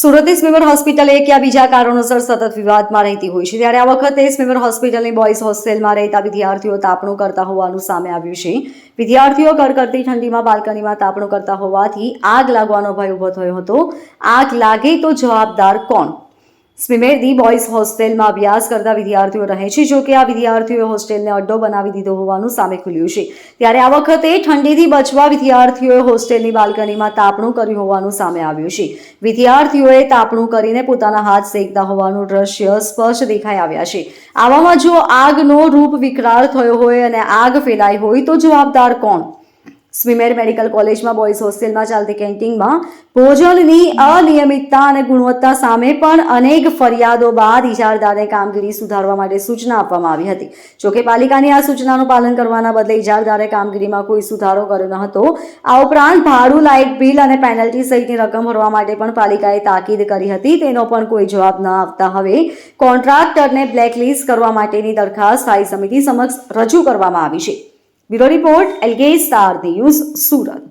સુરતની સ્મીમર હોસ્પિટલ એક યા બીજા કારણોસર સતત વિવાદમાં રહેતી હોય છે. ત્યારે આ વખતે સ્મીમર હોસ્પિટલની બોયઝ હોસ્ટેલમાં રહેતા વિદ્યાર્થીઓ તાપણું કરતા હોવાનું સામે આવ્યું છે. વિદ્યાર્થીઓ કરકરતી ઠંડીમાં બાલ્કનીમાં તાપણું કરતા હોવાથી આગ લાગવાનો ભય ઊભો થયો હતો. આગ લાગે તો જવાબદાર કોણ? સ્મીમેરની બોયઝ હોસ્ટેલમાં અભ્યાસ કરતા વિદ્યાર્થીઓ રહે છે, જો કે આ વિદ્યાર્થીઓએ હોસ્ટેલને અડ્ડો બનાવી દીધો હોવાનું સામે ખુલ્યું છે. ત્યારે આ વખતે ઠંડીથી બચવા વિદ્યાર્થીઓએ હોસ્ટેલની બાલ્કનીમાં તાપણું કર્યું હોવાનું સામે આવ્યું છે. વિદ્યાર્થીઓએ તાપણું કરીને પોતાના હાથ શેકતા હોવાનું દ્રશ્ય સ્પષ્ટ દેખાઈ આવ્યા છે. આવામાં જો આગનો રૂપ વિકરાળ થયો હોય અને આગ ફેલાઈ હોય તો જવાબદાર કોણ? સ્વીમેર મેડિકલ કોલેજમાં બોયઝ હોસ્ટેલમાં ચાલતી કેન્ટીનમાં ભોજનની અનિયમિતતા અને ગુણવત્તા સામે પણ અનેક ફરિયાદો બાદ ઇજારદારને કામગીરી સુધારવા માટે સૂચના આપવામાં આવી હતી. જોકે પાલિકાની આ સૂચનાનું પાલન કરવાના બદલે ઇજારદારે કામગીરીમાં કોઈ સુધારો કર્યો ન હતો. આ ઉપરાંત ભાડું, લાઇટ બિલ અને પેનલ્ટી સહિતની રકમ ભરવા માટે પણ પાલિકાએ તાકીદ કરી હતી. તેનો પણ કોઈ જવાબ ન આપતા હવે કોન્ટ્રાક્ટરને બ્લેકલિસ્ટ કરવા માટેની દરખાસ્ત સ્થાયી સમિતિ સમક્ષ રજૂ કરવામાં આવી છે. Bureau report LK star news Surat